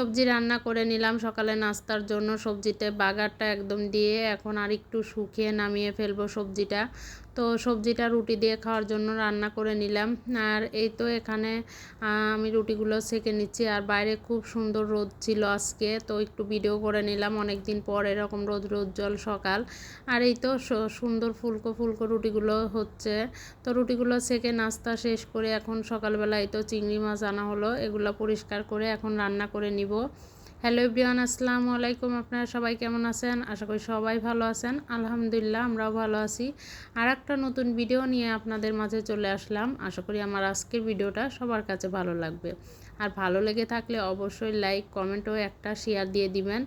সবজি রান্না করে নিলাম সকালে নাস্তার জন্য। সবজিতে বাগারটা একদম দিয়ে এখন আর একটু শুকিয়ে নামিয়ে ফেলব সবজিটা। তো সবজিটা রুটি দিয়ে খাওয়ার জন্য রান্না করে নিলাম। আর এই তো এখানে আমি রুটিগুলো সেকে নিচ্ছি। আর বাইরে খুব সুন্দর রোদ ছিল আজকে, তো একটু ভিডিও করে নিলাম অনেক দিন পর, এরকম রোদ রোজ্জ্বল সকাল। আর এই তো সুন্দর ফুলকো ফুলকো রুটিগুলো হচ্ছে। তো রুটিগুলো সেকে নাস্তা শেষ করে এখন সকালবেলা এই তো চিংড়ি মাছ আনা হলো, এগুলো পরিষ্কার করে এখন রান্না করে নিব। হ্যালো ইব্রিয়ান আসসালামু আলাইকুম। আপনারা সবাই কেমন আছেন? আশা করি সবাই ভালো আছেন। আলহামদুলিল্লাহ, আমরাও ভালো আছি। আর একটা নতুন ভিডিও নিয়ে আপনাদের মাঝে চলে আসলাম। আশা করি আমার আজকের ভিডিওটা সবার কাছে ভালো লাগবে। আর ভালো লেগে থাকলে অবশ্যই লাইক, কমেন্ট ও একটা শেয়ার দিয়ে দিবেন।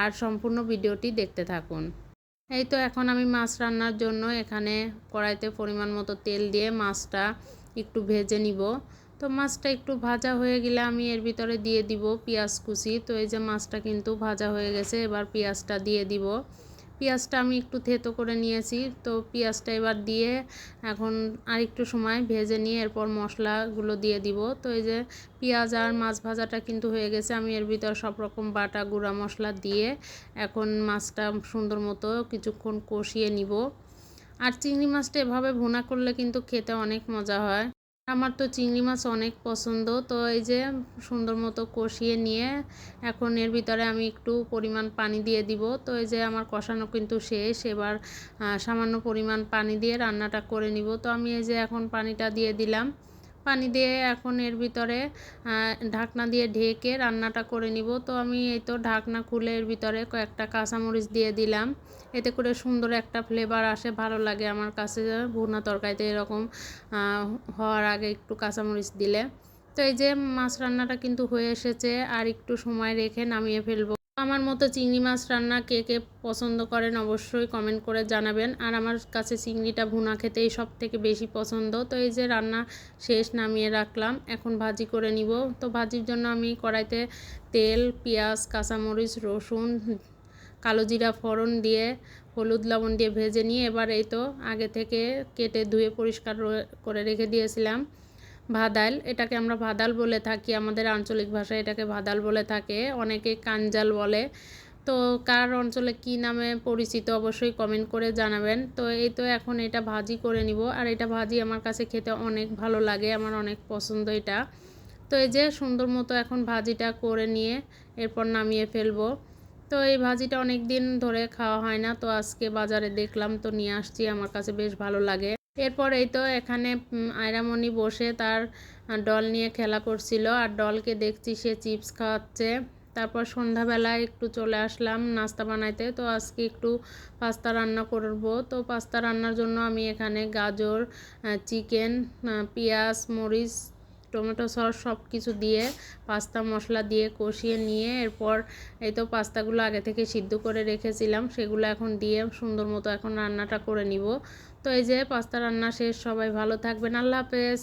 আর সম্পূর্ণ ভিডিওটি দেখতে থাকুন। এই তো এখন আমি মাছ রান্নার জন্য এখানে কড়াইতে পরিমাণ মতো তেল দিয়ে মাছটা একটু ভেজে নিব। তো মাছটা একটু ভাজা হয়ে গেলে আমি এর ভিতরে দিয়ে দিব পেঁয়াজ কুচি। তো এই যে মাছটা কিন্তু ভাজা হয়ে গেছে, এবার পেঁয়াজটা দিয়ে দিব। পেঁয়াজটা আমি একটু থেতো করে নিয়েছি, তো পেঁয়াজটা এবার দিয়ে এখন আর একটু সময় ভেজে নিয়ে এরপর মশলাগুলো দিয়ে দিব। তো এই যে পেঁয়াজ আর মাছ ভাজাটা কিন্তু হয়ে গেছে, আমি এর ভিতর সব রকম বাটা, গুঁড়া মশলা দিয়ে এখন মাছটা সুন্দর মতো কিছুক্ষণ কষিয়ে নিব। আর চিংড়ি মাছটা এভাবে ভুনা করলে কিন্তু খেতে অনেক মজা হয়। আমার তো চিংড়ি মাছ অনেক পছন্দ। তো এই যে সুন্দর মতো কষিয়ে নিয়ে এখন এর ভিতরে আমি একটু পরিমাণ পানি দিয়ে দিব। তো এই যে আমার কষানো কিন্তু শেষ। এবার সামান্য পরিমাণ পানি দিয়ে রান্নাটা করে নিব। তো আমি এই যে এখন পানিটা দিয়ে দিলাম। পানি দিয়ে এখন এর ভিতরে ঢাকনা দিয়ে ঢেকে রান্নাটা করে নিব। তো আমি এই তো ঢাকনা খুলে এর ভিতরে কয়েকটা কাঁচামরিচ দিয়ে দিলাম। এতে করে সুন্দর একটা ফ্লেভার আসে, ভালো লাগে আমার কাছে। ভুনা তরকারিতে এরকম হওয়ার আগে একটু কাঁচামরিচ দিলে। তো এই যে মাছ রান্নাটা কিন্তু হয়ে এসেছে, আর একটু সময় রেখে নামিয়ে ফেলব। আমার মতো চিংড়ি মাছ রান্না কে কে পছন্দ করেন অবশ্যই কমেন্ট করে জানাবেন। আর আমার কাছে চিংড়িটা ভুনা খেতেই সব থেকে বেশি পছন্দ। তো এই যে রান্না শেষ নামিয়ে রাখলাম। এখন ভাজি করে নিব। তো ভাজির জন্য আমি কড়াইতে তেল, পেঁয়াজ, কাঁচামরিচ, রসুন, কালো জিরা ফোড়ন দিয়ে, হলুদ লবণ দিয়ে ভেজে নিয়ে এবার এই তো আগে থেকে কেটে ধুয়ে পরিষ্কার করে রেখে দিয়েছিলাম। ভাদাল, এটাকে আমরা ভাদাল বলে থাকি। আমাদের আঞ্চলিক ভাষায় এটাকে ভাদাল বলে থাকে। অনেকে কাঞ্জাল বলে। তো কার অঞ্চলে কি নামে পরিচিত অবশ্যই কমেন্ট করে জানাবেন। তো এই তো এখন এটা ভাজি করে নিব। আর এটা ভাজি আমার কাছে খেতে অনেক ভালো লাগে। আমার অনেক পছন্দ এটা। তো এই যে সুন্দর মতো এখন ভাজিটা করে নিয়ে এরপর নামিয়ে ফেলব। তো এই ভাজিটা অনেক দিন ধরে খাওয়া হয় না। তো আজকে বাজারে দেখলাম, তো নিয়ে আসছি। আমার কাছে বেশ ভালো লাগে। এরপর এই তো এখানে আয়রামণি বসে তার ডল নিয়ে খেলা করছিল। আর ডলকে দেখছি সে চিপস খাওয়াচ্ছে। তারপর সন্ধ্যাবেলায় একটু চলে আসলাম নাস্তা বানাইতে। তো আজকে একটু পাস্তা রান্না করব। তো পাস্তা রান্নার জন্য আমি এখানে গাজর চিকেন পেঁয়াজ, মরিচ টমেটো সস সব কিছু দিয়ে, পাস্তা মশলা দিয়ে কষিয়ে নিয়ে, এরপর এই তো পাস্তাগুলো আগে থেকে সিদ্ধ করে রেখেছিলাম, সেগুলো এখন দিয়ে সুন্দর মতো এখন রান্নাটা করে নিব। তো এই যে পাস্তা রান্না শেষ, সবাই ভালো থাকবেন, আল্লাহ হাফেজ।